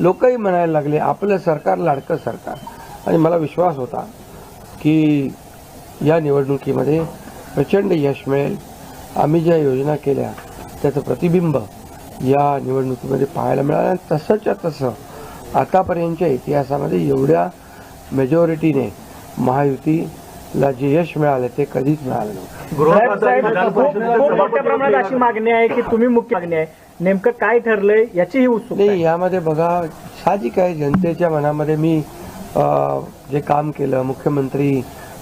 लोकही म्हणायला लागले आपलं सरकार लाडकं सरकार. आणि मला विश्वास होता की या निवडणुकीमध्ये प्रचंड यश मिळेल. आम्ही ज्या योजना केल्या त्याचं प्रतिबिंब या निवडणुकीमध्ये पाहायला मिळालं. आणि तसंच्या तसं आतापर्यंतच्या इतिहासामध्ये एवढ्या मेजॉरिटीने महायुतीला जे यश मिळालं ते कधीच मिळालं नव्हतं. खूप मोठ्या प्रमाणात अशी मागणी आहे की तुम्ही मुख्य मागणी आहे. नेमकं काय ठरलंय याची ही उत्सुकता नाही आहे. यामध्ये बघा साहजिक आहे जनतेच्या मनामध्ये मी अ, जे काम केलं मुख्यमंत्री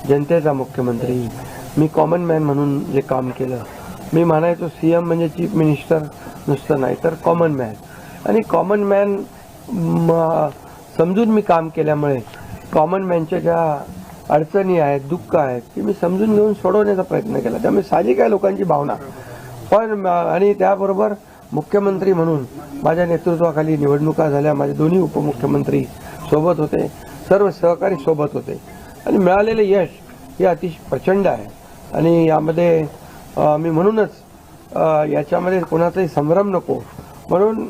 जनतेचा मुख्यमंत्री मी कॉमन मॅन म्हणून जे काम केलं मी म्हणायचो सी एम म्हणजे चीफ मिनिस्टर नुसतं नाही तर कॉमन मॅन आणि कॉमन मॅन समजून मी काम केल्यामुळे कॉमन मॅनच्या ज्या अडचणी आहेत दुःख आहेत ते मी समजून घेऊन सोडवण्याचा प्रयत्न केला. त्यामुळे साहजिक आहे लोकांची भावना. पण म- आणि त्याबरोबर मुख्यमंत्री म्हणून माझ्या नेतृत्वाखाली निवडणुका झाल्या. माझे दोन्ही उपमुख्यमंत्री सोबत होते. सर्व सहकारी सोबत होते. आणि मिळालेले यश हे अतिशय प्रचंड आहे. आणि यामध्ये मी म्हणूनच याच्यामध्ये कोणाचाही संभ्रम नको. म्हणून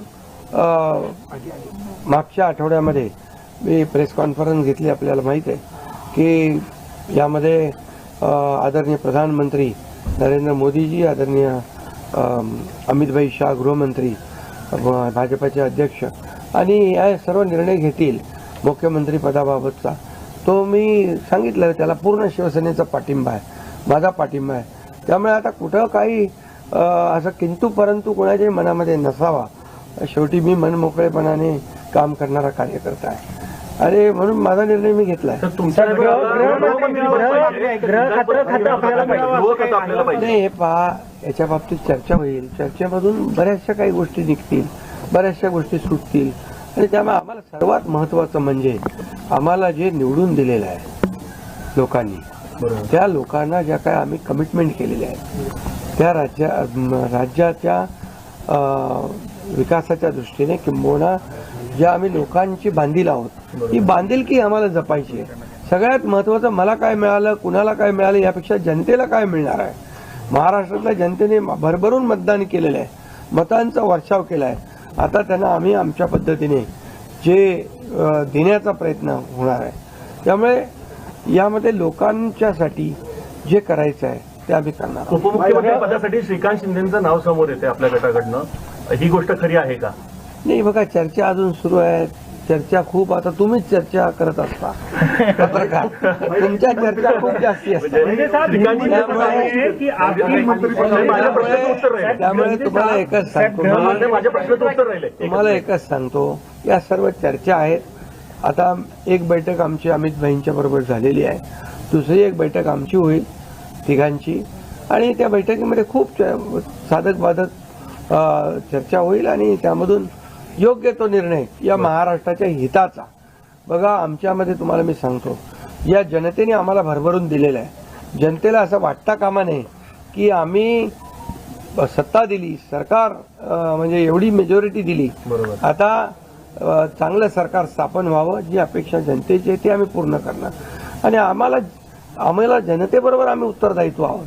मागच्या आठवड्यामध्ये मी प्रेस कॉन्फरन्स घेतली. आपल्याला माहीत आहे की यामध्ये आदरणीय प्रधानमंत्री नरेंद्र मोदीजी आदरणीय अमितभाई शाह गृहमंत्री भाजपाचे अध्यक्ष. आणि या सर्व निर्णय घेतील मुख्यमंत्री पदाबाबतचा. तो मी सांगितलं त्याला पूर्ण शिवसेनेचा पाठिंबा आहे. माझा पाठिंबा आहे. त्यामुळे आता कुठं काही असं किंतु परंतु कोणाच्याही मनामध्ये नसावा. शेवटी मी मनमोकळेपणाने काम करणारा कार्यकर्ता आहे. अरे म्हणून माझा निर्णय मी घेतला नाही हे पहा याच्या बाबतीत चर्चा होईल. चर्चेमधून बऱ्याचशा काही गोष्टी निघतील बऱ्याचशा गोष्टी सुटतील. आणि त्यामुळे आम्हाला सर्वात महत्वाचं म्हणजे आम्हाला जे निवडून दिलेलं आहे लोकांनी त्या लोकांना ज्या काय आम्ही कमिटमेंट केलेल्या आहेत त्या राज्या राज्याच्या अं, विकासाच्या दृष्टीने किंबहुना ज्या आम्ही लोकांची बांधील आहोत ही बांधिलकी आम्हाला जपायची आहे. सगळ्यात महत्वाचं मला काय मिळालं कुणाला काय मिळालं यापेक्षा जनतेला काय मिळणार आहे? महाराष्ट्रातल्या जनतेने भरभरून मतदान केलेलं आहे. मतांचा वर्षाव केला आहे आता त्यांना आम्ही आमच्या पद्धतीने जे देण्याचा प्रयत्न होणार आहे. त्यामुळे यामध्ये लोकांच्यासाठी जे करायचं आहे ते आम्ही करणार. उपमुख्यमंत्री पदासाठी श्रीकांत शिंदेचं नाव समोर येते आपल्या गटाकडनं. ही गोष्ट खरी आहे का? नाही बघा चर्चा अजून सुरू आहे. चर्चा खूप आता तुम्हीच चर्चा करत असता. पत्रकार तुमच्या चर्चा खूप जास्ती असतात. म्हणजे उत्तर राहिलं. त्यामुळे तुम्हाला एकच सांगतो. तुम्हाला एकच सांगतो. या सर्व चर्चा आहेत. आता एक बैठक आमची अमित भाईंच्या बरोबर झालेली आहे. दुसरी एक बैठक आमची होईल तिघांची. आणि त्या बैठकीमध्ये खूप साधक बाधक चर्चा होईल आणि त्यामधून योग्य तो निर्णय या महाराष्ट्राच्या हिताचा. बघा आमच्यामध्ये तुम्हाला मी सांगतो या जनतेने आम्हाला भरभरून दिलेलं आहे. जनतेला असं वाटता कामा नये की आम्ही सत्ता दिली सरकार म्हणजे एवढी मेजॉरिटी दिली. बरोबर. आता चांगलं सरकार स्थापन व्हावं जी अपेक्षा जनतेची आहे ती आम्ही पूर्ण करणार. आणि आम्हाला आम्हाला जनतेबरोबर आम्ही उत्तरदायित्व आहोत.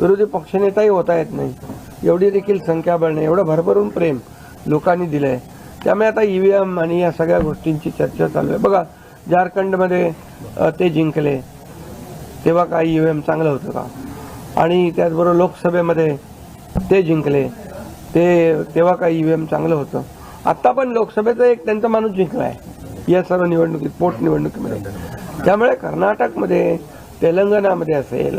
विरोधी पक्षनेताही होता येत नाही. एवढी देखील संख्याबळ नाही एवढं भरभरून प्रेम लोकांनी दिलं आहे त्यामुळे आता ईव्हीएम आणि या सगळ्या गोष्टींची चर्चा चालू आहे. बघा झारखंडमध्ये ते जिंकले. तेव्हा काय ईव्हीएम चांगलं होतं का? आणि त्याचबरोबर लोकसभेमध्ये ते जिंकले. ते तेव्हा काय ईव्हीएम चांगलं होतं? आत्ता पण लोकसभेचं एक त्यांचा माणूस जिंकला आहे या सर्व निवडणुकीत पोटनिवडणुकीमध्ये त्यामुळे कर्नाटकमध्ये तेलंगणामध्ये असेल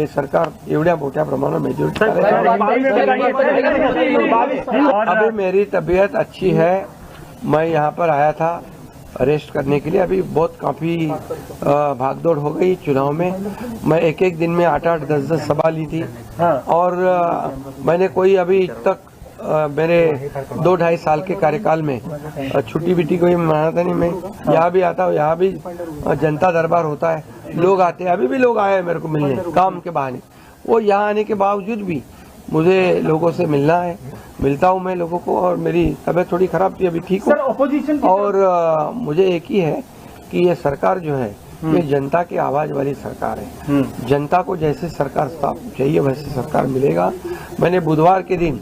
हे सरकार एवढ्या मोठ्या प्रमाणात मेजॉरिटी अभी मेरी तबीयत अच्छी है मैं यहाँ पर आया था रेस्ट करने के लिए अभी बहुत काफ़ी भागदौड़ हो गई चुनाव में मैं एक एक दिन में आठ आठ दस दस सभा ली थी और मैंने कोई अभी तक मेरे दो ढाई साल के कार्यकाल में अ, छुट्टी बिट्टी कोई मनाता नहीं मैं यहाँ भी आता हूँ यहाँ भी जनता दरबार होता है लोग आते हैं अभी भी लोग आए हैं मेरे को मिलने काम के बहाने। वो यहाँ आने के बावजूद भी मुझे लोगों से मिलना है मिलता हूँ मैं लोगों को और मेरी तबीयत थोड़ी खराब थी अभी ठीक हूँ। और अ, मुझे एक ही है कि ये सरकार जो है ये जनता की आवाज़ वाली सरकार है। जनता को जैसे सरकार चाहिए वैसे सरकार मिलेगा। मैंने बुधवार के दिन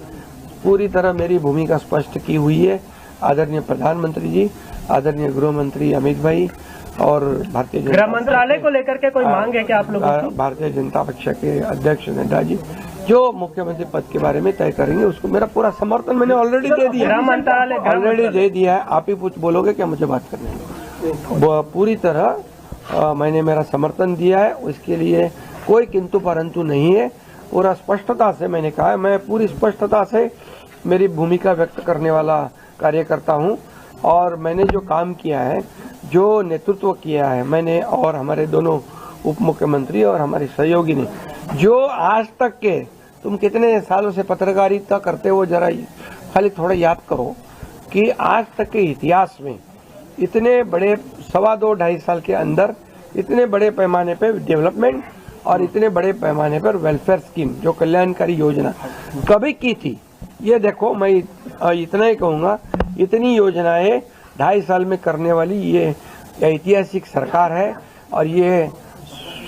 पूरी तरह मेरी भूमिका स्पष्ट की हुई है। आदरणीय प्रधानमंत्री जी आदरणीय गृह मंत्री अमित भाई और भारतीय जनता गृह मंत्रालय को लेकर के कोई मांग है क्या आप लोगों भारतीय जनता पक्ष के अध्यक्ष नड्डा जी जो मुख्यमंत्री पद के बारे में तय करेंगे उसको मेरा पूरा समर्थन मैंने ऑलरेडी दे दिया। गृह मंत्रालय ऑलरेडी दे दिया है। आप ही कुछ बोलोगे क्या मुझे बात करने पूरी तरह अ, मैंने मेरा समर्थन दिया है। उसके लिए कोई किंतु परंतु नहीं है। पूरा स्पष्टता से मैंने कहा मैं पूरी स्पष्टता से मेरी भूमिका व्यक्त करने वाला कार्यकर्ता हूँ। और मैंने जो काम किया है, जो नेतृत्व किया है, मैंने और हमारे दोनों उप मुख्यमंत्री और हमारे सहयोगी ने, जो आज तक के, तुम कितने सालों से पत्रकारिता करते हो, जरा खाली थोड़ा याद करो कि आज तक के इतिहास में इतने बड़े, सवा दो ढाई साल के अंदर इतने बड़े पैमाने पर डेवलपमेंट और इतने बड़े पैमाने पर वेलफेयर स्कीम, जो कल्याणकारी योजना कभी की थी। ये देखो, मैं इतना ही कहूँगा इतनी योजनाएँ ढाई साल में करने वाली ये ऐतिहासिक सरकार है और ये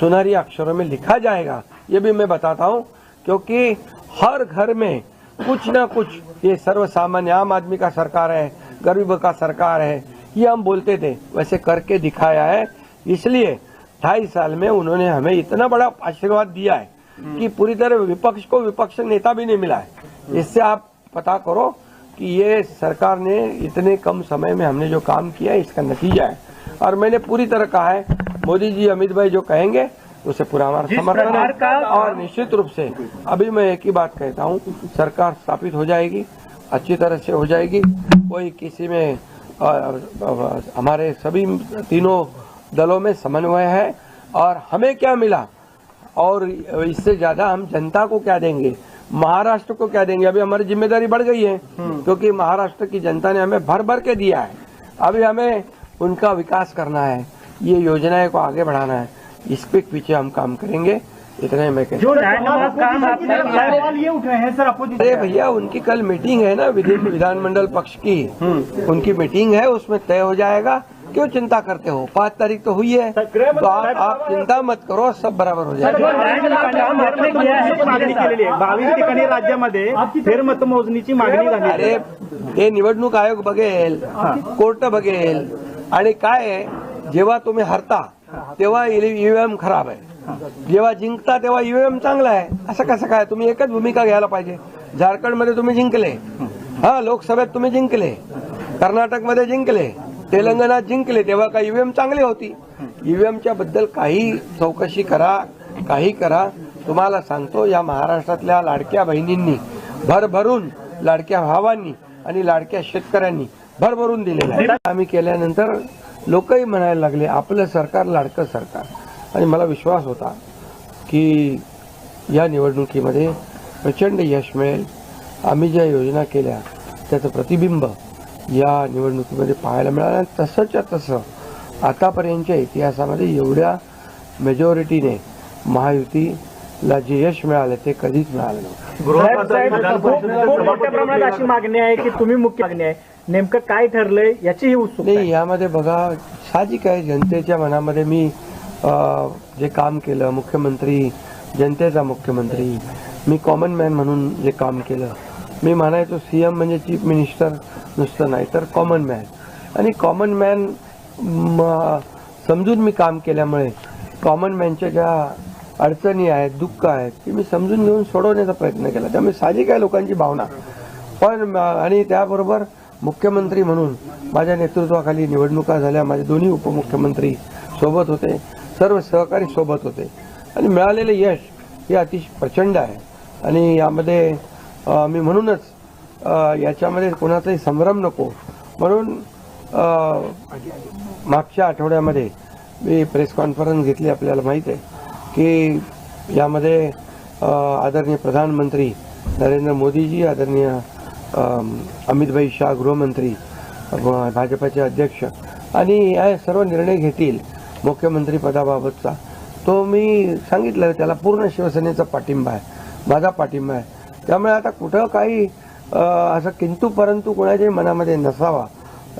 सुनहरी अक्षरों में लिखा जाएगा। ये भी मैं बताता हूँ, क्योंकि हर घर में कुछ ना कुछ ये सर्वसामान्य आम आदमी का सरकार है, गरीब का सरकार है, ये हम बोलते थे, वैसे करके दिखाया है। इसलिए ढाई साल में उन्होंने हमें इतना बड़ा आशीर्वाद दिया है कि पूरी तरह विपक्ष को विपक्ष नेता भी नहीं मिला है। इससे आप पता करो कि ये सरकार ने इतने कम समय में हमने जो काम किया है इसका नतीजा है। और मैंने पूरी तरह कहा है मोदी जी अमित भाई जो कहेंगे उसे पूरा हमारा समर्थन है। और निश्चित रूप से अभी मैं एक ही बात कहता हूँ सरकार स्थापित हो जाएगी अच्छी तरह से हो जाएगी। कोई किसी में हमारे सभी तीनों दलों में समन्वय है। और हमें क्या मिला? और इससे ज़्यादा हम जनता को क्या देंगे? महाराष्ट्र को क्या देंगे? अभी हमारी ज़िम्मेदारी बढ़ गई है। क्योंकि महाराष्ट्र की जनता ने हमें भर भर के दिया है। अभी हमें उनका विकास करना है। ये योजनाएँ को आगे बढ़ाना है। इस पे पीछे हम काम करेंगे। इतना ही मैं जो न्यायनुमा काम आपने है सवाल ये उठ रहे हैं सर अरे भैया उनकी कल मीटिंग है ना विधि- विधानमंडल पक्ष की। उनकी मीटिंग है उसमें तय हो जाएगा। क्यों चिंता करते हो? पाँच तारीख तो हुई है। तो आप, आप चिंता मत करो सब बराबर हो जाएगा। है बावीस ठिकाणी राज्यामध्ये फेरमतमोजणीची मागणी झाली अरे निवडणूक आयोग बघेल कोर्ट बघेल आणि काय आहे जेव्हा तुम्ही हरता तेव्हा ईव्हीएम खराब आहे. जेव्हा जिंकता तेव्हा ईव्हीएम चांगला आहे. असं कसं काय? तुम्ही एकच भूमिका घ्यायला पाहिजे. झारखंडमध्ये तुम्ही जिंकले. हा लोकसभेत तुम्ही जिंकले. कर्नाटकमध्ये जिंकले. तेलंगणात जिंकले तेव्हा काही ईव्हीएम चांगली होती. ईव्हीएमच्या बद्दल काही चौकशी करा काही करा. तुम्हाला सांगतो या महाराष्ट्रातल्या लाडक्या बहिणींनी भरभरून लाडक्या भावांनी आणि लाडक्या शेतकऱ्यांनी भरभरून दिलेलं आहे. आम्ही केल्यानंतर लोकही म्हणायला लागले आपलं सरकार लाडकं सरकार. आणि मला विश्वास होता की या निवडणुकीमध्ये प्रचंड यश मिळेल. आम्ही ज्या योजना केल्या त्याचं प्रतिबिंब या निवडणुकीमध्ये पाहायला मिळालं आणि तसंच्या तसं आतापर्यंतच्या इतिहासामध्ये एवढ्या मेजॉरिटीने महायुतीला जे यश मिळालं ते कधीच मिळालं नव्हतं अशी मागणी आहे की तुम्ही मुख्य मागणी आहे नेमकं काय ठरलंय याची ही उत्सुकता नाही. यामध्ये बघा साहजिक आहे जनतेच्या मनामध्ये मी अ, जे काम केलं मुख्यमंत्री जनतेचा मुख्यमंत्री मी कॉमन मॅन म्हणून जे काम केलं मी म्हणायचो सी एम म्हणजे चीफ मिनिस्टर नुसतं नाही तर कॉमन मॅन आणि कॉमन मॅन समजून मी काम केल्यामुळे कॉमन मॅनच्या ज्या अडचणी आहेत दुःख आहेत ते मी समजून घेऊन सोडवण्याचा प्रयत्न केला. त्यामुळे साहजिक आहे लोकांची भावना. पण आणि त्याबरोबर मुख्यमंत्री म्हणून माझ्या नेतृत्वाखाली निवडणुका झाल्या. माझे दोन्ही उपमुख्यमंत्री सोबत होते सर्व सहकारी सोबत होते. आणि मिळालेले यश हे अतिशय प्रचंड आहे. आणि यामध्ये मी म्हणूनच याच्यामध्ये कोणाचाही संभ्रम नको. म्हणून मागच्या आठवड्यामध्ये मी प्रेस कॉन्फरन्स घेतली आपल्याला माहीत आहे की यामध्ये आदरणीय प्रधानमंत्री नरेंद्र मोदीजी आदरणीय अमितभाई शाह गृहमंत्री भाजपाचे अध्यक्ष आणि या सर्व निर्णय घेतील मुख्यमंत्री पदाबाबतचा. तो मी सांगितलं त्याला पूर्ण शिवसेनेचा पाठिंबा आहे. माझा पाठिंबा आहे. त्यामुळे आता कुठं काही असं किंतु परंतु कोणाच्याही मनामध्ये नसावा.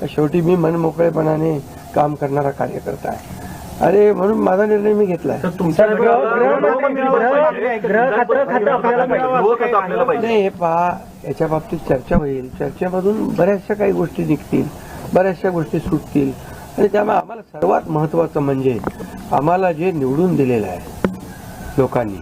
शेवटी मी मनमोकळेपणाने काम करणारा कार्यकर्ता आहे. अरे म्हणून माझा निर्णय मी घेतला तर आहे तुमच्या सर, गृह- गृहमंत्री- गृह- गृह खातं- खातं आपल्याला पाहिजे. गृह खातं आपल्याला पाहिजे. नाही हे पहा याच्या बाबतीत चर्चा होईल. चर्चेमधून बऱ्याचशा काही गोष्टी निघतील. बऱ्याचशा गोष्टी सुटतील. आणि त्यामुळे आम्हाला सर्वात महत्वाचं म्हणजे आम्हाला जे निवडून दिलेलं आहे लोकांनी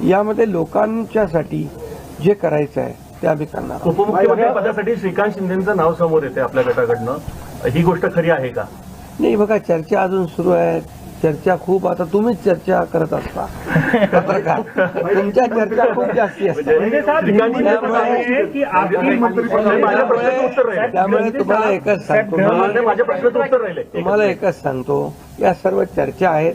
यामध्ये लोकांच्यासाठी जे करायचं आहे ते आम्ही करणार आहोत. उपमुख्यमंत्री पदासाठी श्रीकांत शिंदेचं नाव समोर येते आपल्या गटाकडनं. ही गोष्ट खरी आहे का? नाही बघा चर्चा अजून सुरू आहे. चर्चा खूप आता तुम्हीच चर्चा करत असता. पत्रकार तुमच्या चर्चा खूप जास्ती असतात म्हणजे साहेब, श्रीकांत हिंदी शिंदे में है कि आपकी मंत्री- माझ्या प्रश्नाचं उत्तर राहिलं. त्यामुळे तुम्हाला एकच सांगतो. मला मी. ते माझ्या प्रश्नाचं उत्तर राहिले. तुम्हाला एकच सांगतो. या सर्व चर्चा आहेत.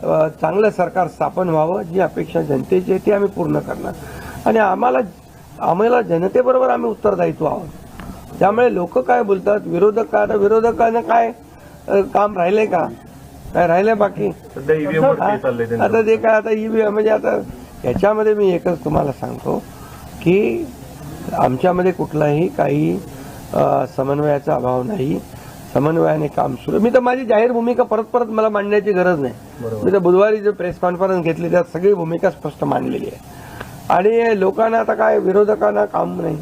चांगलं सरकार स्थापन व्हावं जी अपेक्षा जनतेची आहे ती आम्ही पूर्ण करणार. आणि आम्हाला आम्हाला जनतेबरोबर आम्ही उत्तरदायित्व आहोत. त्यामुळे लोक काय बोलतात विरोधक काय? आता विरोधकांना काय काम राहिलंय का? काय राहिलंय बाकी? चाललंय आता ते काय आता ईव्हीएम म्हणजे आता याच्यामध्ये मी एकच तुम्हाला सांगतो की आमच्यामध्ये कुठलाही काही समन्वयाचा अभाव नाही. समन्वयाने काम सुरू मी तर माझी जाहीर भूमिका परत परत मला मांडण्याची गरज नाही. मी तर बुधवारी जो प्रेस कॉन्फरन्स घेतली त्यात सगळी भूमिका स्पष्ट मांडलेली आहे. आणि लोकांना आता काय विरोधकांना काम नाही.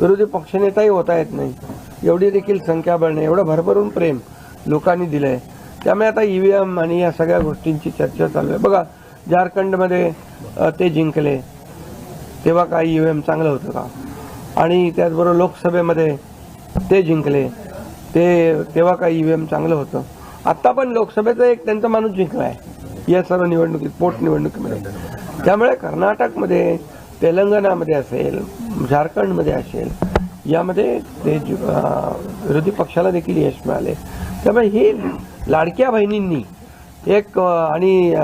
विरोधी पक्षनेताही होता येत नाही. एवढी देखील संख्याबळ नाही एवढं भरभरून प्रेम लोकांनी दिलंय. त्यामुळे आता ईव्हीएम आणि या सगळ्या गोष्टींची चर्चा चालू आहे. बघा झारखंडमध्ये ते जिंकले. तेव्हा काय ईव्हीएम चांगलं होतं का? आणि त्याचबरोबर लोकसभेमध्ये ते जिंकले. ते तेव्हा काही ईव्हीएम चांगलं होतं. आत्ता पण लोकसभेचा एक त्यांचा माणूस जिंकला आहे. या सर्व निवडणुकीत पोटनिवडणुकीमध्ये त्यामुळे कर्नाटकमध्ये तेलंगणामध्ये असेल झारखंडमध्ये असेल यामध्ये ते ज- विरोधी पक्षाला देखील यश मिळाले. त्यामुळे ही लाडक्या बहिणींनी एक आणि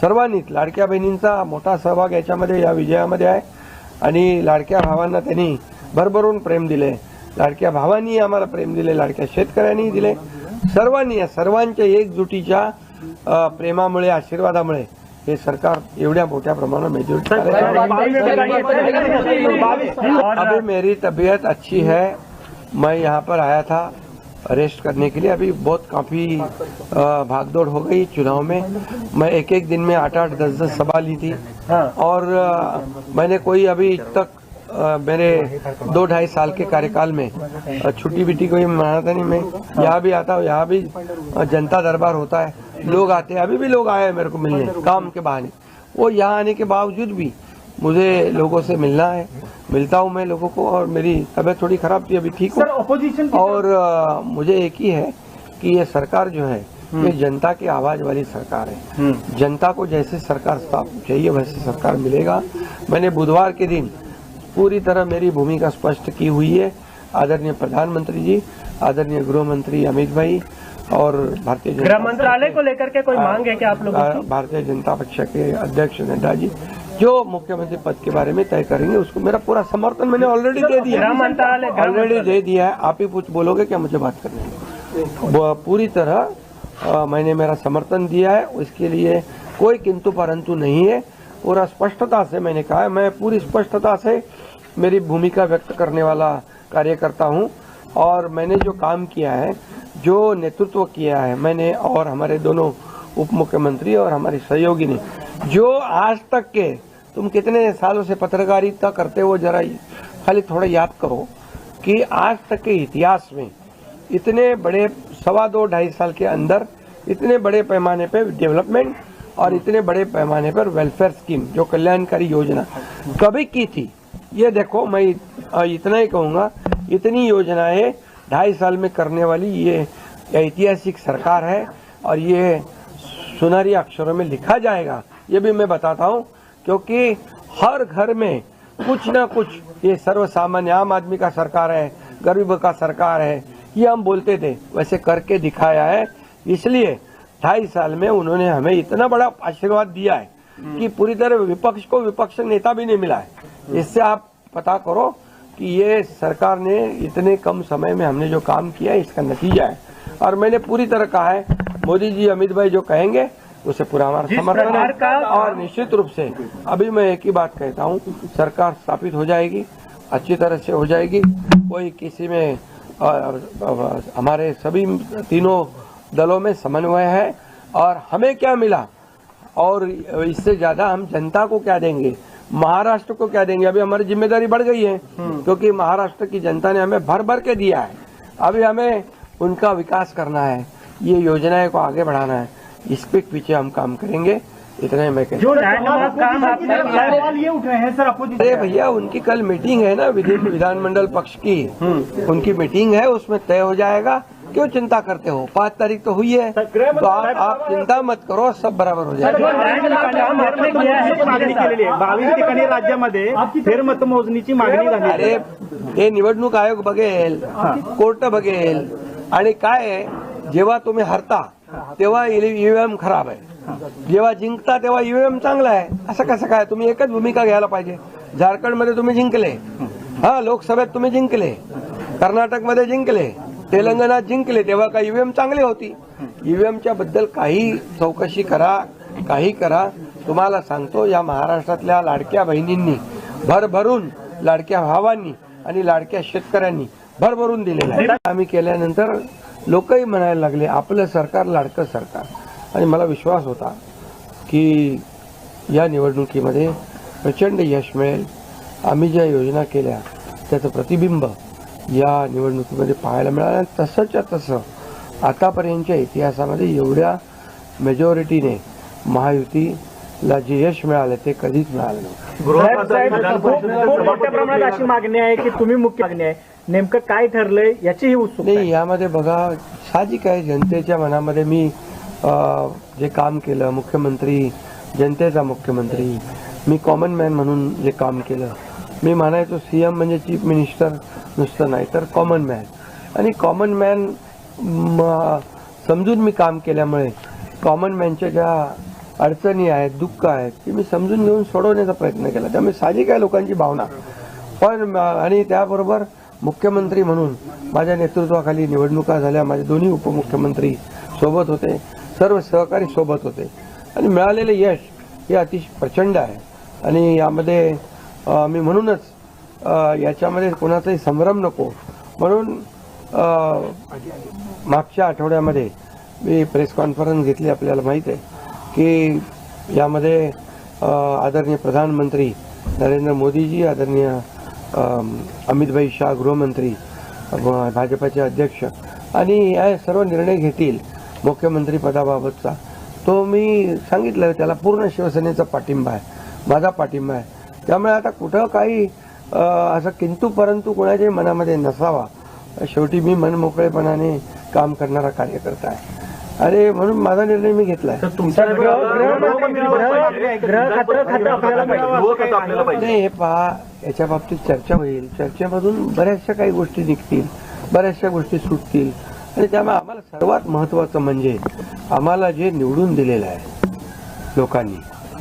सर्वांनीच लाडक्या बहिणींचा मोठा सहभाग याच्यामध्ये या विजयामध्ये आहे. आणि लाडक्या भावांना त्यांनी भरभरून प्रेम दिले. लाडक्या भावांनी आम्हाला प्रेम दिले लाडक्या शेतकऱ्यांनी दिले. सर्वांनी या सर्वांच्या एकजुटीच्या प्रेमामुळे आशीर्वादामुळे हे सरकार एवढ्या मोठ्या प्रमाणात मेजॉरिटी अभी मेरी तबीयत अच्छी है। मैं यहाँ पर आया था रेस्ट करने के लिए। अभी बहुत काफ़ी भागदौड़ हो गई चुनाव में। मैं एक एक दिन में आठ आठ दस दस सभा ली थी। और मैंने कोई अभी तक मेरे दो ढाई साल के कार्यकाल में छुट्टी बिट्टी कोई मनाता नहीं मैं। यहाँ भी आता हूँ यहाँ भी जनता दरबार होता है। लोग आते हैं अभी भी लोग आए हैं मेरे को मिलने काम के बहाने। वो यहाँ आने के बावजूद भी मुझे लोगों से मिलना है। मिलता हूँ मैं लोगों को और मेरी तबीयत थोड़ी खराब थी अभी ठीक हूँ। और मुझे एक ही है कि ये सरकार जो है ये जनता की आवाज़ वाली सरकार है। जनता को जैसे सरकार चाहिए वैसे सरकार मिलेगा। मैंने बुधवार के दिन पूरी तरह मेरी भूमिका स्पष्ट की हुई है। आदरणीय प्रधानमंत्री जी आदरणीय गृह मंत्री अमित भाई और भारतीय गृह जनता मंत्रालय को लेकर के कोई मांग है क्या आप लोगों की? भारतीय जनता पक्ष के अध्यक्ष नड्डा जी जो मुख्यमंत्री पद के बारे में तय करेंगे उसको मेरा पूरा समर्थन मैंने ऑलरेडी दे दिया। ऑलरेडी दे दिया है। आप ही कुछ बोलोगे क्या मुझे बात करने पूरी तरह अ, मैंने मेरा समर्थन दिया है। उसके लिए कोई किंतु परंतु नहीं है। पूरा स्पष्टता से मैंने कहा, मैं पूरी स्पष्टता से मेरी भूमिका व्यक्त करने वाला कार्यकर्ता हूँ और मैंने जो काम किया है, जो नेतृत्व किया है, मैंने और हमारे दोनों उप मुख्यमंत्री और हमारे सहयोगी ने, जो आज तक के, तुम कितने सालों से पत्रकारिता करते हो, जरा खाली थोड़ा याद करो कि आज तक के इतिहास में इतने बड़े, सवा दो ढाई साल के अंदर इतने बड़े पैमाने पे डेवलपमेंट और इतने बड़े पैमाने पर वेलफेयर स्कीम जो कल्याणकारी योजना कभी की थी। ये देखो, मैं इतना ही कहूँगा, इतनी योजनाएँ ढाई साल में करने वाली ये ऐतिहासिक सरकार है और ये सुनहरी अक्षरों में लिखा जाएगा। ये भी मैं बताता हूँ, क्योंकि हर घर में कुछ ना कुछ ये सर्व सामान्य आम आदमी का सरकार है, गरीब का सरकार है, ये हम बोलते थे, वैसे करके दिखाया है। इसलिए ढाई साल में उन्होंने हमें इतना बड़ा आशीर्वाद दिया है कि पूरी तरह विपक्ष को विपक्ष नेता भी नहीं मिला है। इससे आप पता करो कि ये सरकार ने इतने कम समय में हमने जो काम किया है इसका नतीजा है। और मैंने पूरी तरह कहा है मोदी जी अमित भाई जो कहेंगे उसे पूरा हमारा समर्थन है। और निश्चित रूप से अभी मैं एक ही बात कहता हूँ सरकार स्थापित हो जाएगी अच्छी तरह से हो जाएगी। कोई किसी में हमारे सभी तीनों दलों में समन्वय है और हमें क्या मिला? और इससे ज़्यादा हम जनता को क्या देंगे? महाराष्ट्र को क्या देंगे? अभी हमारी ज़िम्मेदारी बढ़ गई है क्योंकि महाराष्ट्र की जनता ने हमें भर भर के दिया है। अभी हमें उनका विकास करना है ये योजनाएँ को आगे बढ़ाना है इस पे पीछे हम काम करेंगे। इतना ही। मैं जो काम आपने किया सवाल ये उठ रहे हैं सर अरे भैया उनकी कल मीटिंग है ना विधि विधानमंडल पक्ष की। उनकी मीटिंग है उसमें तय हो जाएगा। क्यों चिंता करते हो? पाँच तारीख तो हुई है। तो आप, आप चिंता मत करो सब बराबर हो जाएगा। है बावीस ठिकाणी राज्यामध्ये फेरमतमोजणीची मागणी झाली. अरे हे निवडणूक आयोग बघेल कोर्ट बघेल आणि काय आहे जेव्हा तुम्ही हरता तेव्हा ईव्हीएम खराब आहे. जेव्हा जिंकता तेव्हा ईव्हीएम चांगला आहे. असं कसं काय? तुम्ही एकच भूमिका घ्यायला पाहिजे. झारखंडमध्ये तुम्ही जिंकले. हा लोकसभेत तुम्ही जिंकले. कर्नाटकमध्ये जिंकले. तेलंगणात जिंकले तेव्हा का ईव्हीएम चांगली होती. ईव्हीएमच्या बद्दल काही चौकशी करा काही करा. तुम्हाला सांगतो या महाराष्ट्रातल्या लाडक्या बहिणींनी भरभरून लाडक्या भावांनी आणि लाडक्या शेतकऱ्यांनी भरभरून दिलेलं आहे. आम्ही केल्यानंतर लोकही म्हणायला लागले आपलं सरकार लाडकं सरकार. आणि मला विश्वास होता की या निवडणुकीमध्ये प्रचंड यश मिळेल. आम्ही ज्या योजना केल्या त्याचं प्रतिबिंब या निवडणुकीमध्ये पाहायला मिळालं आणि तसंच्या तसं आतापर्यंतच्या इतिहासामध्ये एवढ्या मेजॉरिटीने महायुतीला जे यश मिळालं ते कधीच मिळालं प्रमाणात अशी मागणी आहे की तुम्ही मुख्य मागणी आहे नेमकं काय ठरलंय याचीही उत्सुकता आहे. नाही यामध्ये बघा साहजिक आहे जनतेच्या मनामध्ये मी अ, जे काम केलं मुख्यमंत्री जनतेचा मुख्यमंत्री मी कॉमन मॅन म्हणून जे काम केलं मी म्हणायचो सी एम म्हणजे चीफ मिनिस्टर नुसतं नाही तर कॉमन मॅन. आणि कॉमन मॅन समजून मी काम केल्यामुळे कॉमन मॅनच्या ज्या अडचणी आहेत दुःख आहेत ते मी समजून घेऊन सोडवण्याचा प्रयत्न केला. त्यामुळे साजिक आहे लोकांची भावना. पण आणि त्याबरोबर मुख्यमंत्री म्हणून माझ्या नेतृत्वाखाली निवडणुका झाल्या. माझे दोन्ही उपमुख्यमंत्री सोबत होते सर्व सहकारी सोबत होते. आणि मिळालेले यश हे अतिशय प्रचंड आहे. आणि यामध्ये मी म्हणूनच याच्यामध्ये कोणाचाही संभ्रम नको. म्हणून मागच्या आठवड्यामध्ये मी प्रेस कॉन्फरन्स घेतली आपल्याला माहीत आहे की यामध्ये आदरणीय प्रधानमंत्री नरेंद्र मोदीजी आदरणीय अमितभाई शाह गृहमंत्री भाजपाचे अध्यक्ष आणि या सर्व निर्णय घेतील मुख्यमंत्री पदाबाबतचा. तो मी सांगितलं त्याला पूर्ण शिवसेनेचा पाठिंबा आहे माझा पाठिंबा आहे. त्यामुळे आता कुठं काही अ, असं किंतु परंतु कोणाच्याही मनामध्ये नसावा शेवटी मी मनमोकळेपणाने काम करणारा कार्यकर्ता आहे अरे म्हणून माझा निर्णय मी घेतलाय नाही हे पहा याच्या बाबतीत चर्चा होईल चर्चेमधून बऱ्याचशा काही गोष्टी निघतील बऱ्याचशा गोष्टी सुटतील आणि त्यामुळे आम्हाला सर्वात महत्वाचं म्हणजे आम्हाला जे निवडून दिलेलं आहे लोकांनी.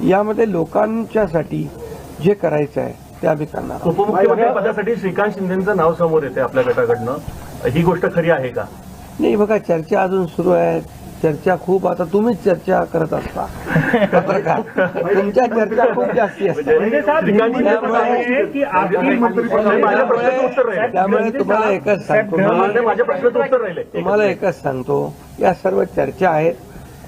यामध्ये लोकांच्यासाठी जे करायचं आहे ते आम्ही करणार आहोत. उपमुख्यमंत्री पदासाठी श्रीकांत शिंदेचं नाव समोर येते आपल्या गटाकडनं. ही गोष्ट खरी आहे का? नाही बघा चर्चा अजून सुरू आहे. चर्चा खूप आता तुम्हीच चर्चा करत असता. पत्रकार तुमच्या चर्चा खूप जास्ती असतात. म्हणजे है म्हणजे त्यामुळे तुम्हाला एकच सांगतो मला माझ्या प्रश्नाचं उत्तर राहिले. तुम्हाला एकच सांगतो. या सर्व चर्चा आहेत.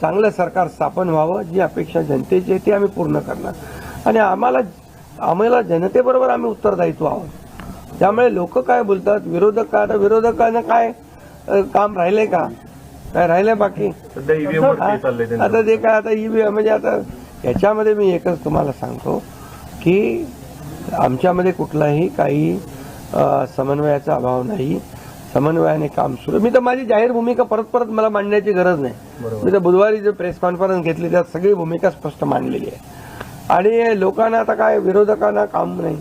चांगलं सरकार स्थापन व्हावं जी अपेक्षा जनतेची आहे ती आम्ही पूर्ण करणार. आणि आम्हाला आम्हाला जनतेबरोबर आम्ही उत्तरदायित्व आहोत. त्यामुळे लोक काय बोलतात? विरोधक काय आता विरोधकांना काय काम राहिले का? काय राहिले बाकी? आता ते काय आता ईव्हीएम म्हणजे आता याच्यामध्ये मी एकच तुम्हाला सांगतो की आमच्यामध्ये कुठलाही काही समन्वयाचा अभाव नाही. समन्वयाने काम सुरू मी तर माझी जाहीर भूमिका परत परत मला मांडण्याची गरज नाही. मी तर बुधवारी जे प्रेस कॉन्फरन्स घेतली त्यात सगळी भूमिका स्पष्ट मांडलेली आहे. आणि लोकांना आता काय विरोधकांना काम नाही.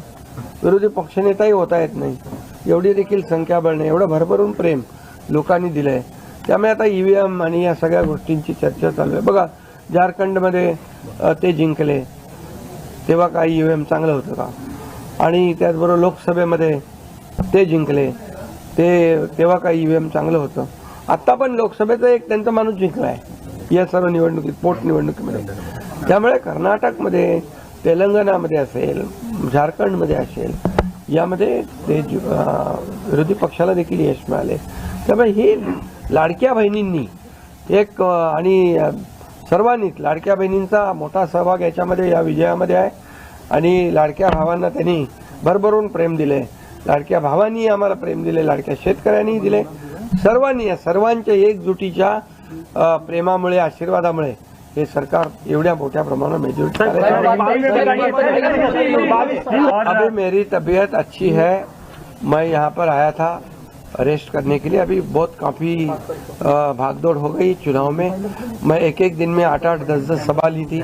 विरोधी पक्षनेताही होता येत नाही. एवढी देखील संख्याबळ नाही एवढं भरभरून प्रेम लोकांनी दिलंय. त्यामुळे आता ईव्हीएम आणि या सगळ्या गोष्टींची चर्चा चालू आहे. बघा झारखंडमध्ये ते जिंकले. तेव्हा काही ईव्हीएम चांगलं होतं का? आणि त्याचबरोबर लोकसभेमध्ये ते जिंकले. ते तेव्हा काही ईव्हीएम चांगलं होतं. आत्ता पण लोकसभेचा एक त्यांचा माणूस जिंकला आहे. या सर्व निवडणुकीत पोटनिवडणुकीमध्ये त्यामुळे कर्नाटकमध्ये तेलंगणामध्ये असेल झारखंडमध्ये असेल यामध्ये ते विरोधी पक्षाला देखील यश मिळाले. त्यामुळे ही लाडक्या बहिणींनी एक आणि सर्वांनीच लाडक्या बहिणींचा मोठा सहभाग याच्यामध्ये या विजयामध्ये आहे. आणि लाडक्या भावांना त्यांनी भरभरून प्रेम दिले लाडक्या भावांनी आम्हाला प्रेम दिले लाडक्या शेतकऱ्यांनी दिले. सर्वांनी या सर्वांच्या एकजुटीच्या प्रेमामुळे आशीर्वादामुळे हे सरकार एवढ्या मोठ्या प्रमाणात मेजॉरिटी अभी मेरी तबीयत अच्छी है. मैं यहाँ पर आया था अरेस्ट करने के लिए. अभी बहुत काफी भागदौड़ हो गई चुनाव में. मैं एक एक दिन में आठ आठ दस दस सभा ली थी.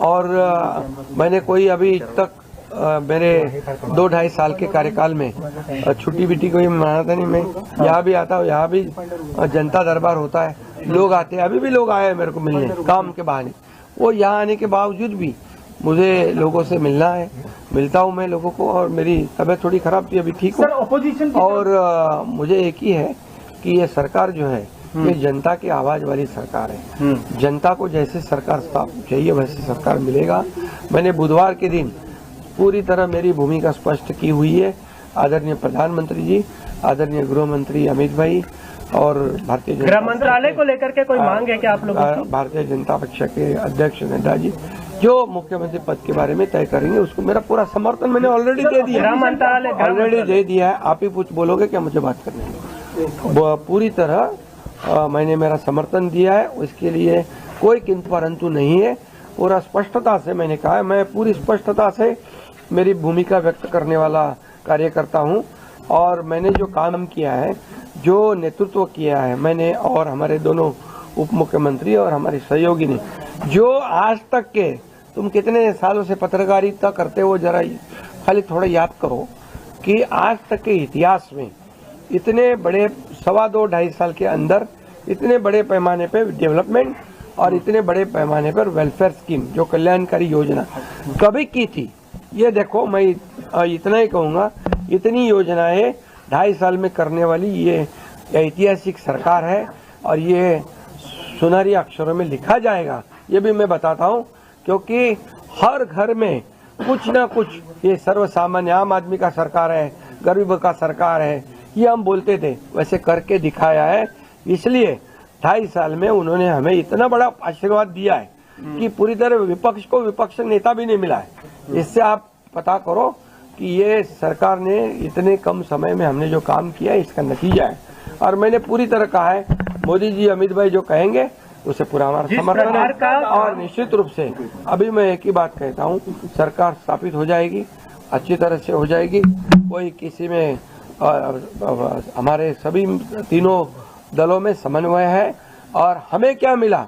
और मैंने कोई अभी तक मेरे दो ढाई साल के कार्यकाल में छुट्टी बिट्टी कोई मनाता था नहीं मैं। यहाँ भी आता हूँ यहाँ भी जनता दरबार होता है। लोग आते हैं अभी भी लोग आए हैं मेरे को मिलने काम के बहाने। वो यहाँ आने के बावजूद भी मुझे लोगों से मिलना है। मिलता हूँ मैं लोगों को और मेरी तबीयत थोड़ी खराब थी अभी ठीक हूँ। और अ, मुझे एक ही है कि ये सरकार जो है ये जनता की आवाज़ वाली सरकार है। जनता को जैसे सरकार चाहिए वैसे सरकार मिलेगा। मैंने बुधवार के दिन पूरी तरह मेरी भूमिका स्पष्ट की हुई है। आदरणीय प्रधानमंत्री जी आदरणीय गृह मंत्री अमित भाई और भारतीय जनता गृह मंत्रालय को लेकर के कोई मांग है क्या आप लोगों की? भारतीय जनता पक्ष के अध्यक्ष नड्डा जी जो मुख्यमंत्री पद के बारे में तय करेंगे उसको मेरा पूरा समर्थन मैंने ऑलरेडी दे दिया। गृह मंत्रालय ऑलरेडी दे दिया है। आप ही कुछ बोलोगे क्या मुझे बात करने पूरी तरह अ, मैंने मेरा समर्थन दिया है। उसके लिए कोई किंतु परंतु नहीं है। पूरा स्पष्टता से मैंने कहा मैं पूरी स्पष्टता से मेरी भूमिका व्यक्त करने वाला कार्यकर्ता हूँ और मैंने जो काम किया है, जो नेतृत्व किया है, मैंने और हमारे दोनों उप मुख्यमंत्री और हमारे सहयोगी ने, जो आज तक के, तुम कितने सालों से पत्रकारिता करते हो, जरा खाली थोड़ा याद करो कि आज तक के इतिहास में इतने बड़े, सवा दो ढाई साल के अंदर इतने बड़े पैमाने पर डेवलपमेंट और इतने बड़े पैमाने पर वेलफेयर स्कीम जो कल्याणकारी योजना कभी की थी ये देखो, मैं इतना ही कहूँगा, इतनी योजनाएँ ढाई साल में करने वाली ये ऐतिहासिक सरकार है और ये सुनहरी अक्षरों में लिखा जाएगा। ये भी मैं बताता हूँ, क्योंकि हर घर में कुछ ना कुछ ये सर्व सामान्य आम आदमी का सरकार है, गरीब का सरकार है, ये हम बोलते थे, वैसे करके दिखाया है। इसलिए ढाई साल में उन्होंने हमें इतना बड़ा आशीर्वाद दिया है कि पूरी तरह विपक्ष को विपक्ष नेता भी नहीं मिला है। इससे आप पता करो कि ये सरकार ने इतने कम समय में हमने जो काम किया है इसका नतीजा है। और मैंने पूरी तरह कहा है मोदी जी अमित भाई जो कहेंगे उसे पूरा हमारा समर्थन है। और निश्चित रूप से अभी मैं एक ही बात कहता हूँ सरकार स्थापित हो जाएगी अच्छी तरह से हो जाएगी। कोई किसी में हमारे सभी तीनों दलों में समन्वय है। और हमें क्या मिला?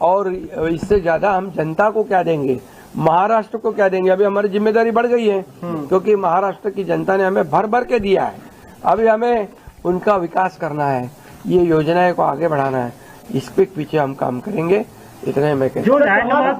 और इससे ज़्यादा हम जनता को क्या देंगे? महाराष्ट्र को क्या देंगे? अभी हमारी ज़िम्मेदारी बढ़ गई है। क्योंकि महाराष्ट्र की जनता ने हमें भर भर के दिया है। अभी हमें उनका विकास करना है। ये योजनाएँ को आगे बढ़ाना है। इस पे पीछे हम काम करेंगे। इतने मैं कहता